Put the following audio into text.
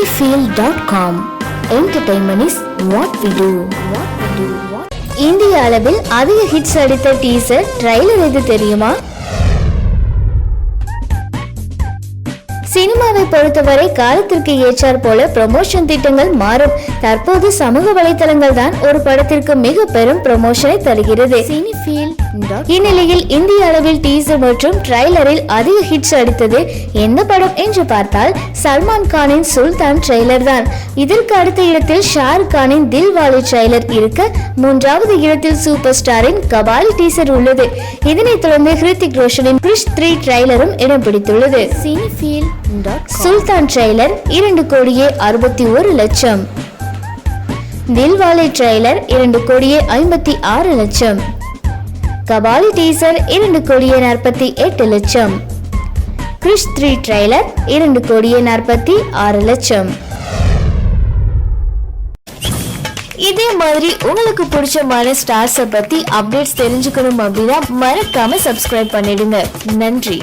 cinefield.com entertainment is what we do what we do what இந்திய அளவில் அதிக hits அடித்த டீசர் ட்ரைலர் எது தெரியுமா சினிமாவை பொறுத்தவரை காலத்திற்கு ஏற்றார் போல ப்ரமோஷன் திட்டங்கள் மாறும். தற்போது சமூக வலைத்தளங்கள் தான் ஒரு படத்திற்கு மிக பெரும் ப்ரமோஷனை தருகிறது. இந்நிலையில் இந்திய அளவில் டீசர் மற்றும் ட்ரைலரில் அதிக ஹிட்ஸ் அடித்தது எந்த படம் என்று பார்த்தால் சல்மான் கானின் சுல்தான் ட்ரெய்லர் தான். இதற்கு அடுத்த இடத்தில் ஷாருக் கானின் தில்வாலி ட்ரெய்லர் இருக்க மூன்றாவது இடத்தில் சூப்பர் ஸ்டாரின் கபாலி டீசர் உள்ளது. இதனைத் தொடர்ந்து ஹிருத்திக் ரோஷனின் கிறிஷ் த்ரீ ட்ரெய்லரும் இடம் பிடித்துள்ளது. சுல்தான் ட்ரெய்லர் இரண்டு கோடியே அறுபத்தி ஒரு லட்சம். தில்வாலி ட்ரெய்லர் இரண்டு கோடியே ஐம்பத்தி ஆறு லட்சம். கபாலி டீசர் இரண்டு கோடியே நாற்பத்தி எட்டு லட்சம். கிறிஷ் த்ரீ ட்ரெய்லர் இரண்டு கோடியே நாற்பத்தி ஆறு லட்சம். இதே மாதிரி உங்களுக்கு பிடிச்சமான ஸ்டார்ஸை பத்தி அப்டேட்ஸ் தெரிஞ்சுக்கணும் அப்படின்னா மறக்காம சப்ஸ்கிரைப் பண்ணிடுங்க. நன்றி.